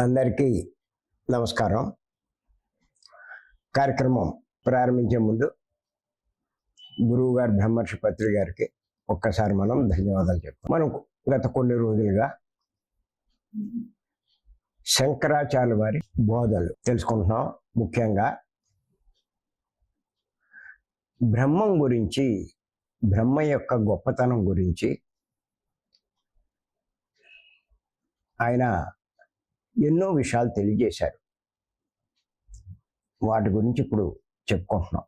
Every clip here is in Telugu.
అందరికీ నమస్కారం. కార్యక్రమం ప్రారంభించే ముందు గురువు గారు బ్రహ్మర్షి పత్రి గారికి ఒక్కసారి మనం ధన్యవాదాలు చెప్తాం. మనం గత కొన్ని రోజులుగా శంకరాచార్య వారి బోధలు తెలుసుకుంటున్నాం. ముఖ్యంగా బ్రహ్మం గురించి బ్రహ్మ యొక్క గొప్పతనం గురించి ఆయన ఎన్నో విషయాలు తెలియజేశారు. వాటి గురించి ఇప్పుడు చెప్పుకుంటున్నాం.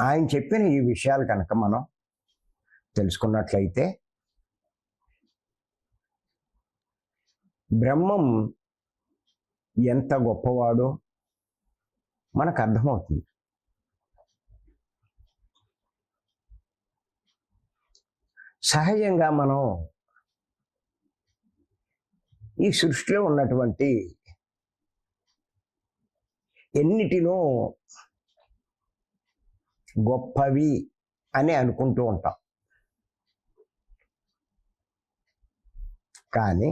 ఆయన చెప్పిన ఈ విషయాలు కనుక మనం తెలుసుకున్నట్లయితే బ్రహ్మం ఎంత గొప్పవాడో మనకు అర్థమవుతుంది. సహజంగా మనం ఈ సృష్టిలో ఉన్నటువంటి ఎన్నిటినో గొప్పవి అని అనుకుంటూ ఉంటాం. కానీ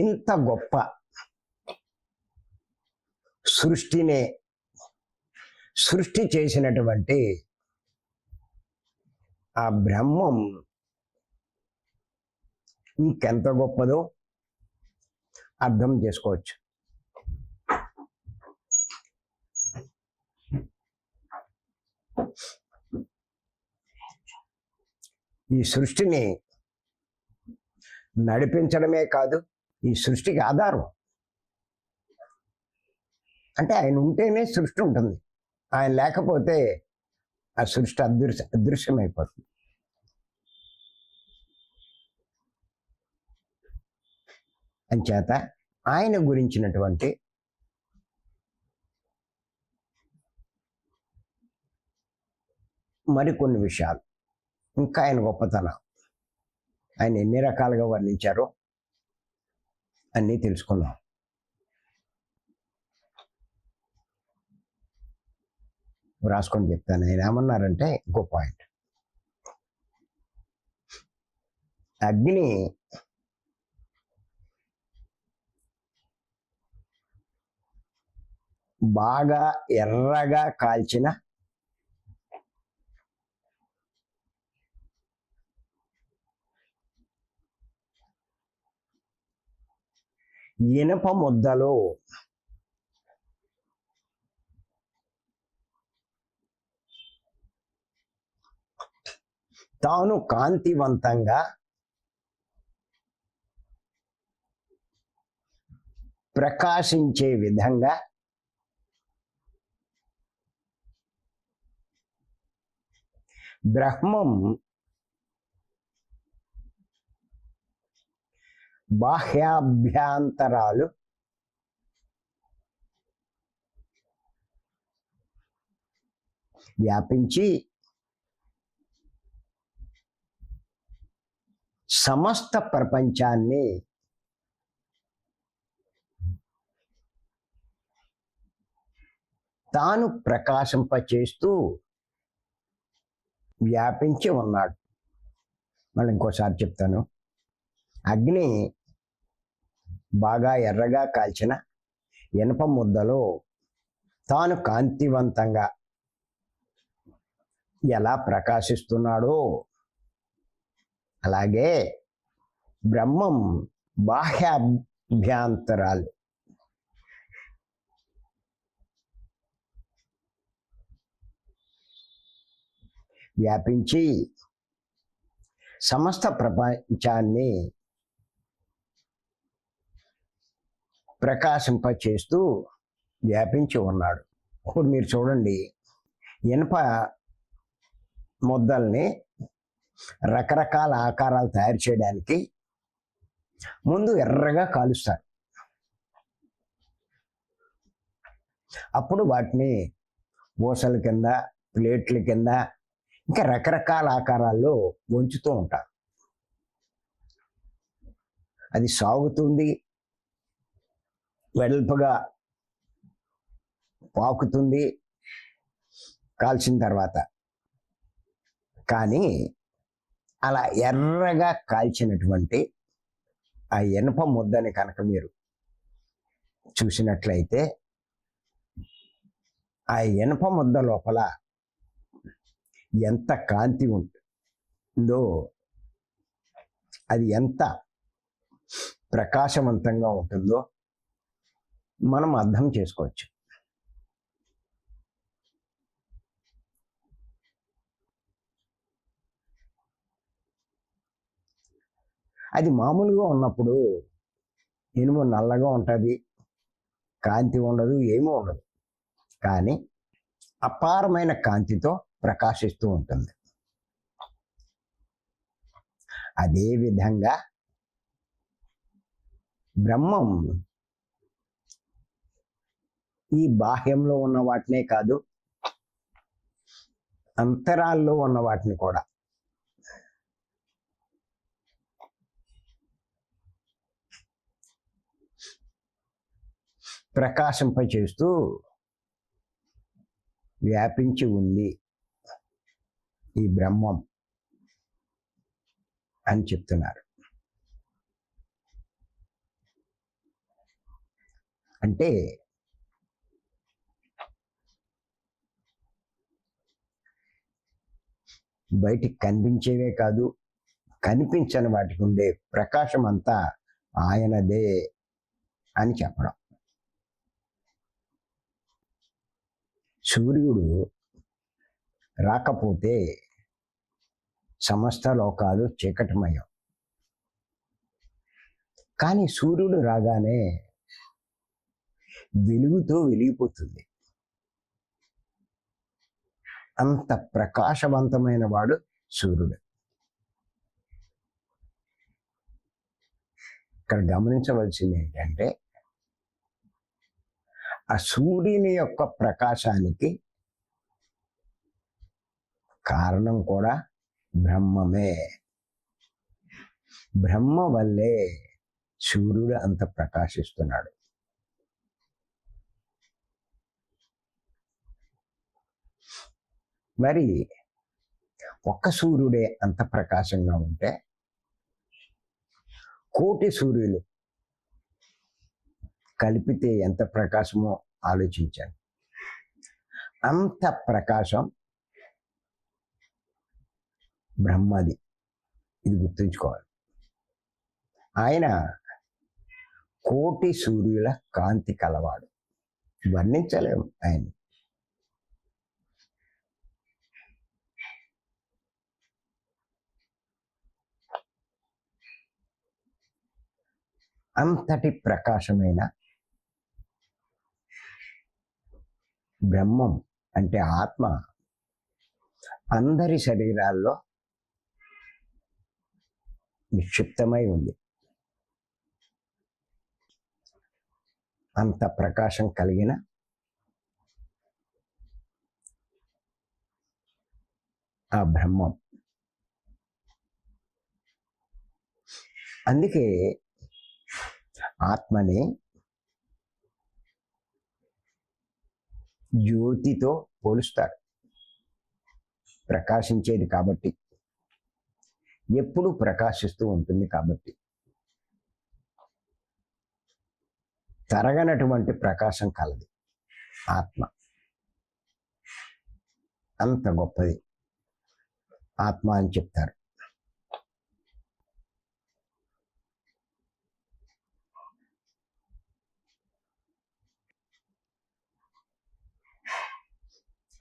ఇంత గొప్ప సృష్టినే సృష్టి చేసినటువంటి ఆ బ్రహ్మం ఇంకెంత గొప్పదో అర్థం చేసుకోవచ్చు. ఈ సృష్టిని నడిపించడమే కాదు ఈ సృష్టికి ఆధారం. అంటే ఆయన ఉంటేనే సృష్టి ఉంటుంది. ఆయన లేకపోతే ఆ సృష్టి అదృశ్య అదృశ్యమైపోతుంది. అంచేత ఆయన గురించినటువంటి మరికొన్ని విషయాలు. ఇంకా ఆయన గొప్పతనం. ఆయన ఎన్ని రకాలుగా వర్ణించారో అన్నీ తెలుసుకుందాం. రాసుకొని చెప్తాను. ఆయన ఏమన్నారంటే ఇంకో పాయింట్. అగ్ని బాగా ఎర్రగా కాల్చిన ఇనప ముద్దలో. తాను కాంతివంతంగా ప్రకాశించే విధంగా బ్రహ్మం బాహ్యాభ్యాంతరాలు. వ్యాపించి సమస్త ప్రపంచాన్ని తాను ప్రకాశింపచేస్తూ వ్యాపించి ఉన్నాడు. మళ్ళీ ఇంకోసారి చెప్తాను. అగ్ని బాగా ఎర్రగా కాల్చిన ఇనప ముద్దలో తాను కాంతివంతంగా ఎలా ప్రకాశిస్తున్నాడో అలాగే బ్రహ్మం బాహ్యాభ్యంతరాలు వ్యాపించి సమస్త ప్రపంచాన్ని ప్రకాశింపచేస్తూ వ్యాపించి ఉన్నాడు. ఇప్పుడు మీరు చూడండి ఇనప ముద్దల్ని రకరకాల ఆకారాలు తయారు చేయడానికి ముందు ఎర్రగా కాలుస్తారు. అప్పుడు వాటిని ఊసల కింద ప్లేట్ల కింద ఇంకా రకరకాల ఆకారాల్లో వంచుతూ ఉంటారు. అది సాగుతుంది వెడల్పుగా పాకుతుంది కాల్చిన తర్వాత. కానీ అలా ఎర్రగా కాల్చినటువంటి ఆ ఇనప ముద్దని కనుక మీరు చూసినట్లయితే ఆ ఇనప ముద్ద లోపల ఎంత కాంతి ఉంటుందో అది ఎంత ప్రకాశవంతంగా ఉంటుందో మనం అర్థం చేసుకోవచ్చు. అది మామూలుగా ఉన్నప్పుడు ఇనుము నల్లగా ఉంటుంది కాంతి ఉండదు ఏమీ ఉండదు. కానీ అపారమైన కాంతితో ప్రకాశిస్తూ ఉంటుంది. అదే విధంగా బ్రహ్మం ఈ బాహ్యంలో ఉన్న వాటినే కాదు అంతరాల్లో ఉన్న వాటిని కూడా. ప్రకాశింపచేస్తూ వ్యాపించి ఉంది. ఈ బ్రహ్మం అని చెప్తున్నారు. అంటే బయటికి కనిపించేవే కాదు కనిపించని వాటికి ఉండే ప్రకాశం అంతా ఆయనదే అని చెప్పడం. సూర్యుడు రాకపోతే సమస్త లోకాలు చీకటమయం. కానీ సూర్యుడు రాగానే వెలుగుతో వెలిగిపోతుంది. అంత ప్రకాశవంతమైన వాడు సూర్యుడు. ఇక్కడ గమనించవలసింది ఏంటంటే ఆ సూర్యుని యొక్క ప్రకాశానికి కారణం కూడా బ్రహ్మమే. బ్రహ్మ వల్లే సూర్యుడు అంత ప్రకాశిస్తున్నాడు. మరి ఒక్క సూర్యుడే అంత ప్రకాశంగా ఉంటే కోటి సూర్యులు కలిపితే ఎంత ప్రకాశమో ఆలోచించాను అంత ప్రకాశం బ్రహ్మది. ఇది గుర్తుంచుకోవాలి. ఆయన కోటి సూర్యుల కాంతి కలవాడు. వర్ణించలేము ఆయన. అంతటి ప్రకాశమైన బ్రహ్మం అంటే ఆత్మ అందరి శరీరాల్లో నిక్షిప్తమై ఉంది. అంత ప్రకాశం కలిగిన ఆ బ్రహ్మం. అందుకే ఆత్మని జ్యోతితో పోలుస్తారు. ప్రకాశించేది కాబట్టి. ఎప్పుడు ప్రకాశిస్తూ ఉంటుంది కాబట్టి. తరగనటువంటి ప్రకాశం కలది. ఆత్మ. అంత గొప్పది. ఆత్మ అని చెప్తారు.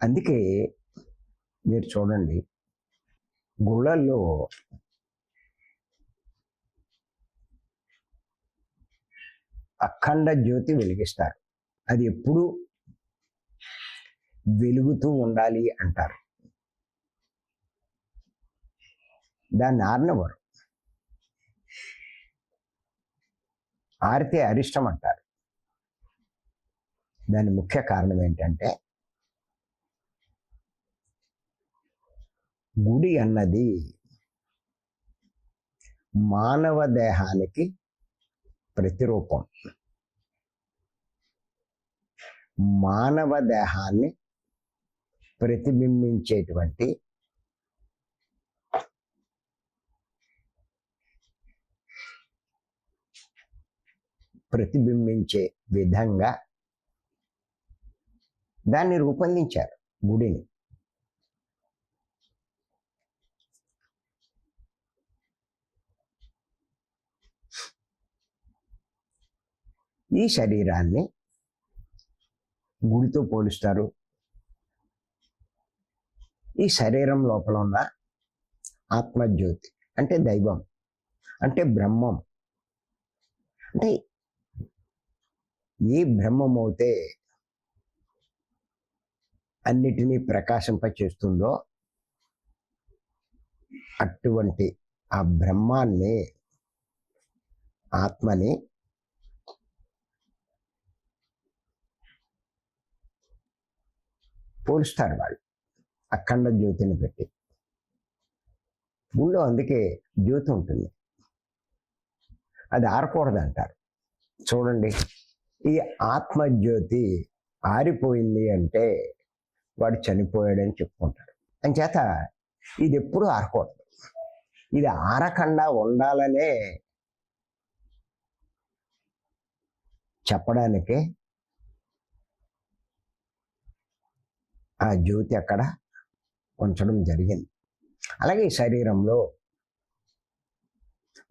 అందుకే మీరు చూడండి గుళ్ళల్లో అఖండ జ్యోతి వెలిగిస్తారు. అది ఎప్పుడు వెలుగుతూ ఉండాలి అంటారు. దాన్ని ఆరినవారు. ఆరితే అరిష్టం అంటారు. దాని ముఖ్య కారణం ఏంటంటే గుడి అన్నది మానవ దేహానికి ప్రతిరూపం. మానవ దేహాన్ని ప్రతిబింబించేటువంటి ప్రతిబింబించే విధంగా దాన్ని రూపొందించారు గుడిని. ఈ శరీరాన్ని గుడితో పోలుస్తారు. ఈ శరీరం లోపల ఉన్న ఆత్మజ్యోతి అంటే దైవం అంటే బ్రహ్మం. అంటే ఏ బ్రహ్మం అయితే అన్నిటినీ ప్రకాశింప చేస్తుందో అటువంటి ఆ బ్రహ్మాన్ని ఆత్మని పోలుస్తారు వాళ్ళు. అఖండ జ్యోతిని పెట్టి. గుళ్ళో అందుకే జ్యోతి ఉంటుంది. అది ఆరకూడదు అంటారు చూడండి ఈ ఆత్మజ్యోతి ఆరిపోయింది అంటే వాడు చనిపోయాడని చెప్పుకుంటాడు అంచేత ఇది ఎప్పుడు ఆరకూడదు. ఇది ఆరకుండా ఉండాలనే చెప్పడానికే ఆ జ్యోతి అక్కడ ఉంచడం జరిగింది. అలాగే ఈ శరీరంలో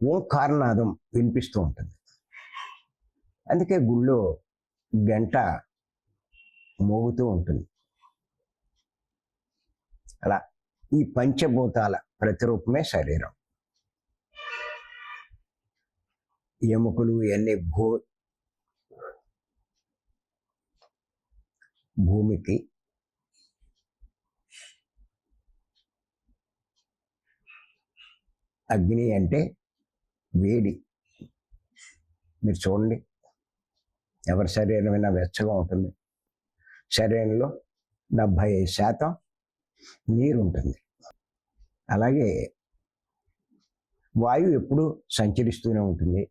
ఓంకారనాదం వినిపిస్తూ ఉంటుంది. అందుకే గుళ్ళో గంట మోగుతూ ఉంటుంది. అలా ఈ పంచభూతాల ప్రతిరూపమే శరీరం. ఎముకలు ఇవన్నీ భూ భూమికి అగ్ని అంటే వేడి. మీరు చూడండి. ఎవరి శరీరమైనా వెచ్చగా ఉంటుంది. శరీరంలో డెబ్భై ఐదు శాతం నీరు ఉంటుంది. అలాగే వాయువు ఎప్పుడు సంచరిస్తూనే ఉంటుంది.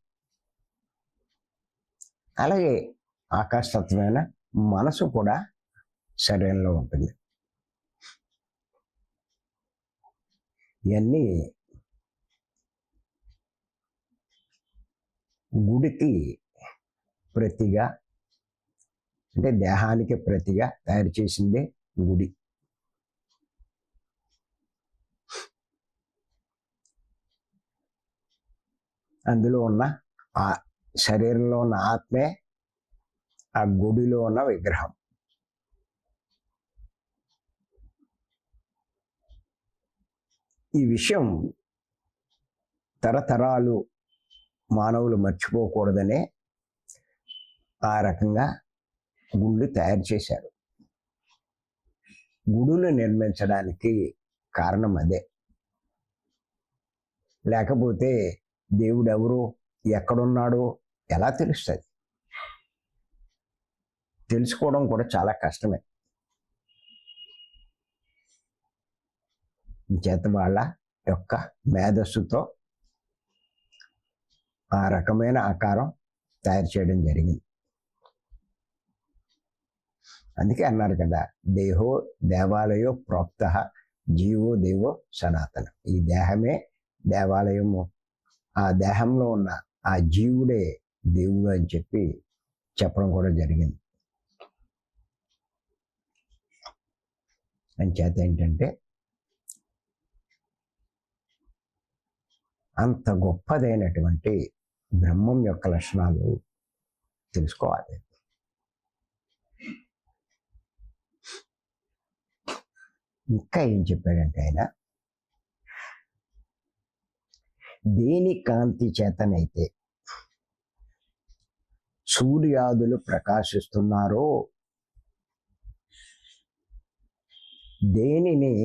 అలాగే ఆకాశతత్వమైన మనసు కూడా శరీరంలో ఉంటుంది. ఇవన్నీ గుడికి ప్రతిగా అంటే దేహానికి ప్రతిగా తయారు చేసిందే గుడి. అందులో ఉన్న ఆ శరీరంలో ఉన్న ఆత్మే ఆ గుడిలో ఉన్న విగ్రహం. ఈ విషయం తరతరాలు మానవులు మర్చిపోకూడదనే ఆ రకంగా గుళ్ళు తయారు చేశారు. గుడులు నిర్మించడానికి కారణం అదే. లేకపోతే దేవుడు ఎవరు ఎక్కడున్నాడో ఎలా తెలుస్తుంది? తెలుసుకోవడం కూడా చాలా కష్టమే. చేత వాళ్ళ యొక్క మేధస్సుతో ఆ రకమైన ఆకారం తయారు చేయడం జరిగింది. అందుకే అన్నారు కదా దేహో దేవాలయో ప్రోక్త జీవో దేవో సనాతన. ఈ దేహమే దేవాలయము. ఆ దేహంలో ఉన్న ఆ జీవుడే దేవుడు అని చెప్పి చెప్పడం కూడా జరిగింది. అంచేత ఏంటంటే అంత గొప్పదైనటువంటి బ్రహ్మం యొక్క లక్షణాలు తెలుసుకోవాలి. ఇంకా ఏం చెప్పాడంటే ఆయన దేని కాంతి చేతనైతే సూర్యాదులు ప్రకాశిస్తున్నారో దేనిని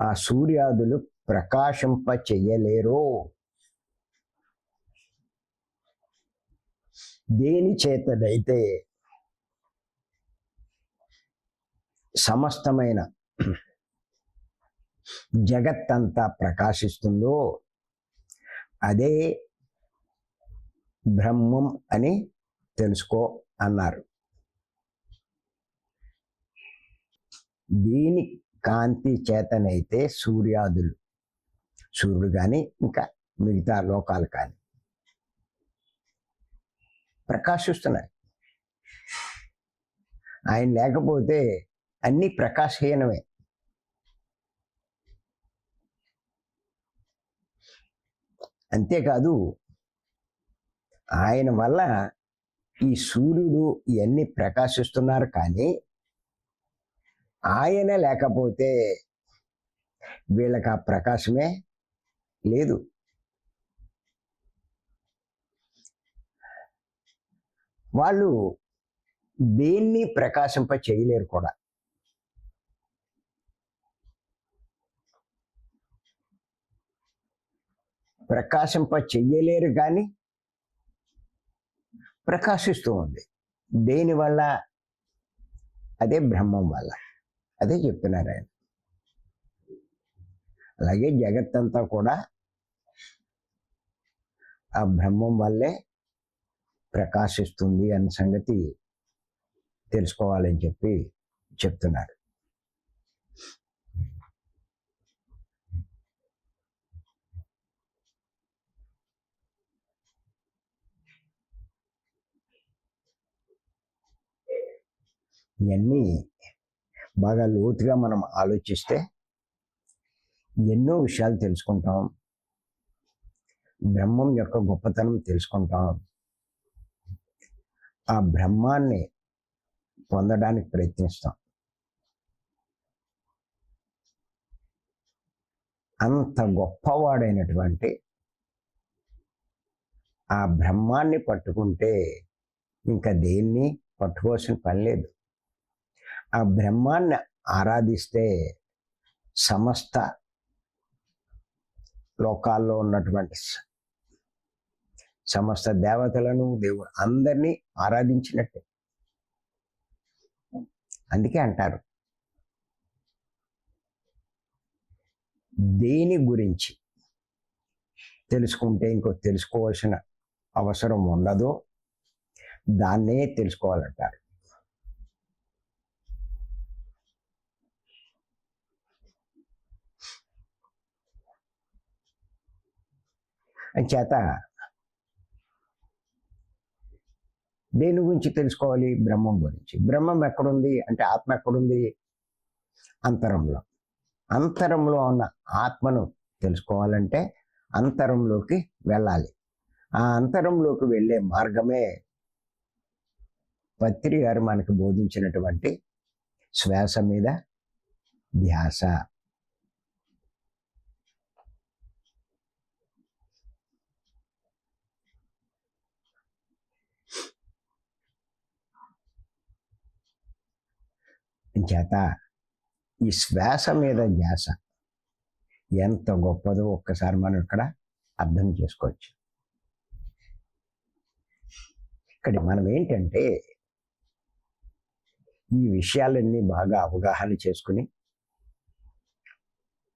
ఆ సూర్యాదులు ప్రకాశింప చెయ్యలేరో దేని చేతనైతే సమస్తమైన జగత్తంతా ప్రకాశిస్తుందో అదే బ్రహ్మం అని తెలుసుకో అన్నారు. దీని కాంతి చేతనైతే సూర్యాదులు. సూర్యుడు కానీ ఇంకా మిగతా లోకాలు కానీ. ప్రకాశిస్తున్నాయి ఆయన లేకపోతే అన్ని ప్రకాశహీనమే. అంతేకాదు ఆయన వల్ల ఈ సూర్యుడు ఇవన్నీ ప్రకాశిస్తున్నారు కానీ ఆయన లేకపోతే వీళ్ళకి ఆ ప్రకాశమే లేదు. వాళ్ళు దేన్ని ప్రకాశింప చేయలేరు కూడా. ప్రకాశింప చెయ్యలేరు కానీ ప్రకాశిస్తూ ఉంది. దేనివల్ల అదే బ్రహ్మం వల్ల. అదే చెప్తున్నారు ఆయన. అలాగే జగత్తంతా కూడా ఆ బ్రహ్మం వల్లే ప్రకాశిస్తుంది అన్న సంగతి తెలుసుకోవాలని చెప్పి చెప్తున్నారు. ఇవన్నీ బాగా లోతుగా మనం ఆలోచిస్తే ఎన్నో విషయాలు తెలుసుకుంటాం. బ్రహ్మం యొక్క గొప్పతనం తెలుసుకుంటాం. ఆ బ్రహ్మాన్ని పొందడానికి ప్రయత్నిస్తాం. అంత గొప్పవాడైనటువంటి ఆ బ్రహ్మాన్ని పట్టుకుంటే ఇంకా దేన్ని పట్టుకోవాల్సిన పని లేదు. ఆ బ్రహ్మాన్ని ఆరాధిస్తే సమస్త లోకాల్లో ఉన్నటువంటి సమస్త దేవతలను దేవుడు అందరినీ ఆరాధించినట్టే. అందుకే అంటారు. దేని గురించి తెలుసుకుంటే ఇంకో తెలుసుకోవాల్సిన అవసరం ఉండదో దాన్నే తెలుసుకోవాలంటారు. అంచేత దేని గురించి తెలుసుకోవాలి? బ్రహ్మం గురించి. బ్రహ్మం ఎక్కడుంది? అంటే ఆత్మ ఎక్కడుంది? అంతరంలో. అంతరంలో ఉన్న ఆత్మను తెలుసుకోవాలంటే అంతరంలోకి వెళ్ళాలి. ఆ అంతరంలోకి వెళ్ళే మార్గమే పత్రి గారు మనకు బోధించినటువంటి శ్వాస మీద ధ్యాస. చేత ఈ శ్వాస మీద ధ్యాస. ఎంత గొప్పదో ఒక్కసారి మనం ఇక్కడ అర్థం చేసుకోవచ్చు. ఇక్కడ మనం ఏంటంటే ఈ విషయాలన్నీ బాగా అవగాహన చేసుకుని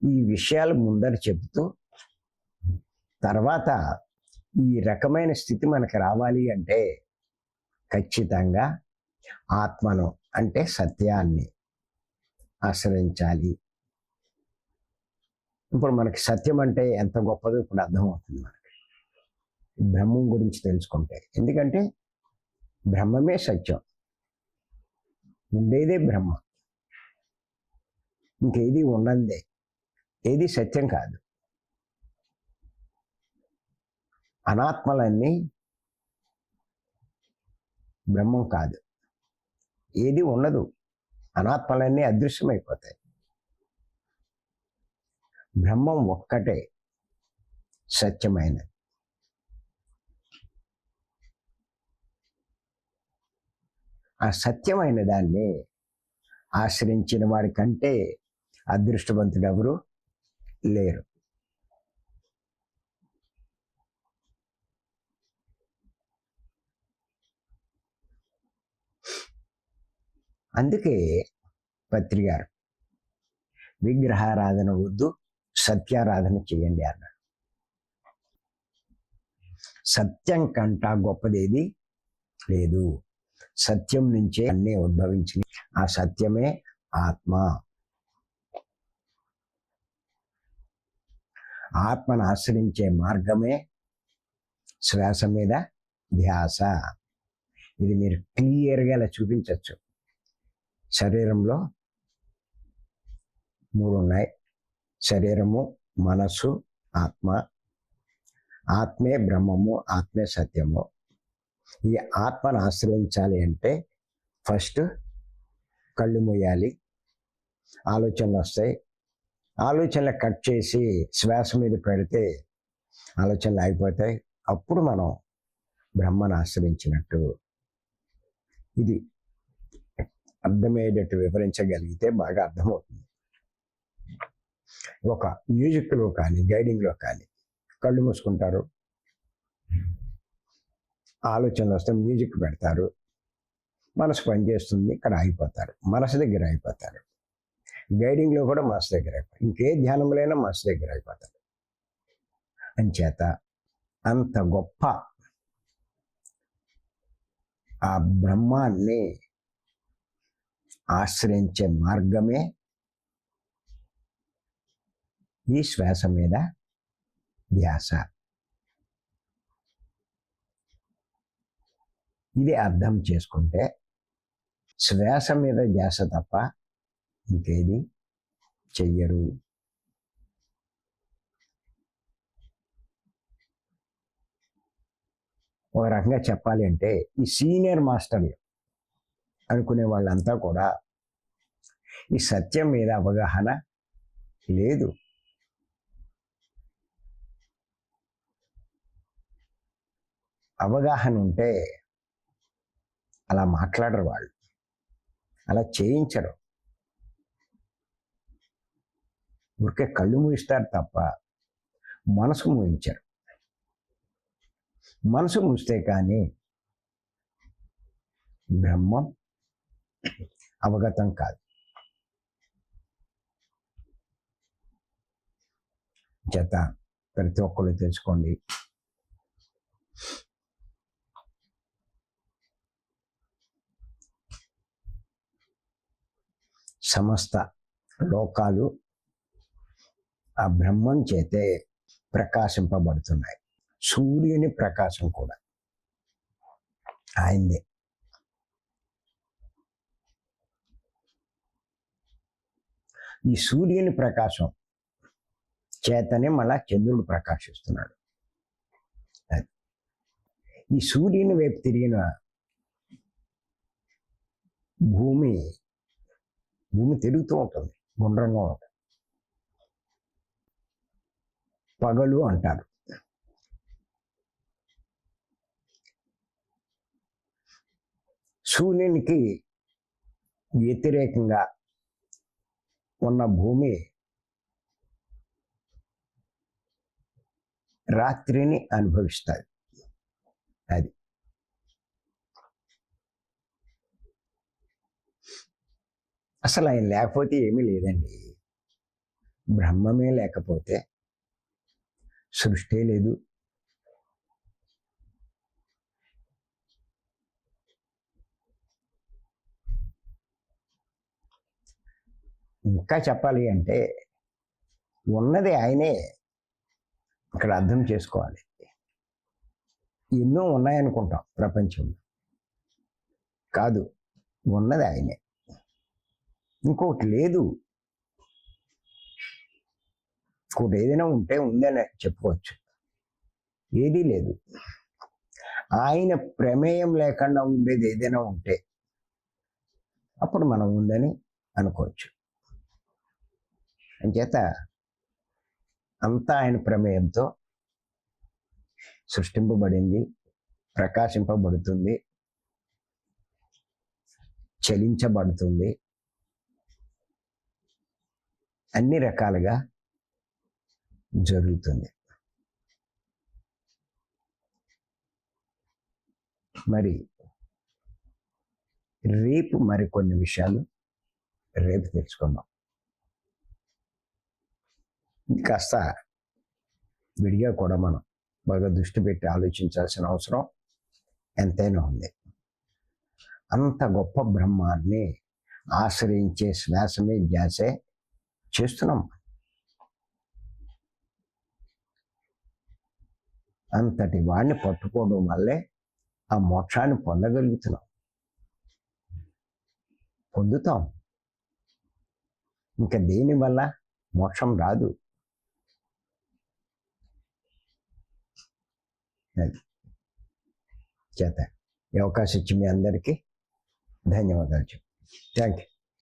ఈ విషయాలు ముందర చెబుతూ తర్వాత ఈ రకమైన స్థితి మనకు రావాలి అంటే ఖచ్చితంగా ఆత్మను అంటే సత్యాన్ని ఆశ్రయించాలి. ఇప్పుడు మనకి సత్యం అంటే ఎంత గొప్పదో ఇప్పుడు అర్థమవుతుంది మనకి. బ్రహ్మం గురించి తెలుసుకుంటే. ఎందుకంటే బ్రహ్మమే సత్యం. ఉండేదే బ్రహ్మ. ఇంకేది ఉండందే ఏది సత్యం కాదు. అనాత్మలన్నీ బ్రహ్మం కాదు. ఏది ఉండదు. అనాత్మలన్నీ అదృశ్యమైపోతాయి. బ్రహ్మం ఒక్కటే సత్యమైనది. ఆ సత్యమైన దాన్ని ఆశ్రయించిన వారి కంటే అదృష్టవంతుడు ఎవరు లేరు. అందుకే పత్రిగారు విగ్రహారాధన వద్దు సత్యారాధన చేయండి అన్నాడు. సత్యం కంట గొప్పదేది లేదు. సత్యం నుంచే అన్నీ ఉద్భవించి ఆ సత్యమే ఆత్మ. ఆత్మను ఆశ్రయించే మార్గమే శ్వాస మీద ధ్యాస. ఇది మీరు క్లియర్గా ఇలా చూపించవచ్చు. శరీరంలో మూడు ఉన్నాయి శరీరము మనస్సు ఆత్మ. ఆత్మే బ్రహ్మము ఆత్మే సత్యము. ఈ ఆత్మను ఆశ్రయించాలి అంటే ఫస్ట్ కళ్ళు మూయాలి ఆలోచనలు వస్తాయి. ఆలోచనలు కట్ చేసి శ్వాస మీద పెడితే ఆలోచనలు అయిపోతాయి అప్పుడు మనం బ్రహ్మను ఆశ్రయించినట్టు. ఇది అర్థమయ్యేటట్టు వివరించగలిగితే బాగా అర్థమవుతుంది. ఒక మ్యూజిక్లో కానీ గైడింగ్లో కానీ కళ్ళు మూసుకుంటారు. ఆలోచనలు వస్తే మ్యూజిక్ పెడతారు. మనసు పనిచేస్తుంది ఇక్కడ అయిపోతారు మనసు దగ్గర అయిపోతారు గైడింగ్లో కూడా మనసు దగ్గర అయిపోతారు ఇంకే ధ్యానంలోనైనా మనసు దగ్గర అయిపోతారు అంచేత అంత గొప్ప ఆ బ్రహ్మాన్ని ఆశ్రయించే మార్గమే ఈ శ్వాస మీద ధ్యాస. ఇది అర్థం చేసుకుంటే శ్వాస మీద ధ్యాస తప్ప ఇంకేది చెయ్యరు. ఒక రకంగా చెప్పాలి అంటే ఈ సీనియర్ మాస్టర్లు అనుకునే వాళ్ళంతా కూడా ఈ సత్యం మీద అవగాహన లేదు. అవగాహన ఉంటే అలా మాట్లాడరు వాళ్ళు. అలా చేయించరు. ఊరికే కళ్ళు మూయిస్తారు తప్ప మనసు మూయించరు. మనసు మూస్తే కానీ బ్రహ్మం అవగతం కాదు. చేత ప్రతి ఒక్కరు తెలుసుకోండి. సమస్త లోకాలు ఆ బ్రహ్మం చేతే ప్రకాశింపబడుతున్నాయి. సూర్యుని ప్రకాశం కూడా. ఆయనదే ఈ సూర్యుని ప్రకాశం చేతనే మళ్ళా చంద్రుడు ప్రకాశిస్తున్నాడు. అది. ఈ సూర్యుని వైపు తిరిగిన భూమి భూమి తిరుగుతూ ఉంటుంది గుండ్రంగా ఉంటుంది. పగలు అంటారు. సూర్యునికి వ్యతిరేకంగా ఉన్న భూమి రాత్రిని అనుభవిస్తుంది అది. అసలు ఆయన లేకపోతే ఏమీ లేదండి. బ్రహ్మమే లేకపోతే సృష్టి లేదు. ఇంకా చెప్పాలి అంటే ఉన్నది ఆయనే ఇక్కడ అర్థం చేసుకోవాలి. ఎన్నో ఉన్నాయనుకుంటాం ప్రపంచంలో. కాదు ఉన్నది ఆయనే. ఇంకొకటి లేదు. ఇంకోటి ఏదైనా ఉంటే ఉందని చెప్పుకోవచ్చు. ఏదీ లేదు. ఆయన ప్రమేయం లేకుండా ఉండేది ఏదైనా ఉంటే అప్పుడు మనం ఉందని అనుకోవచ్చు. అంచేత అంతా ఆయన ప్రమేయంతో సృష్టింపబడింది ప్రకాశింపబడుతుంది చలించబడుతుంది. అన్ని రకాలుగా జరుగుతుంది. మరి రేపు మరికొన్ని విషయాలు రేపు తెలుసుకుందాం. కాస్త విడిగా కూడా మనం బాగా దృష్టి పెట్టి ఆలోచించాల్సిన అవసరం ఎంతైనా ఉంది. అంత గొప్ప బ్రహ్మాన్ని ఆశ్రయించే శ్వాసమే ధ్యాసే చేస్తున్నాం అంతటి వాడిని పట్టుకోవడం వల్లే ఆ మోక్షాన్ని పొందగలుగుతున్నాం. పొందుతాం. ఇంకా దేనివల్ల మోక్షం రాదు? అది. చేత. ఈ అవకాశం ఇచ్చి మీ అందరికీ ధన్యవాదాలు థ్యాంక్ యూ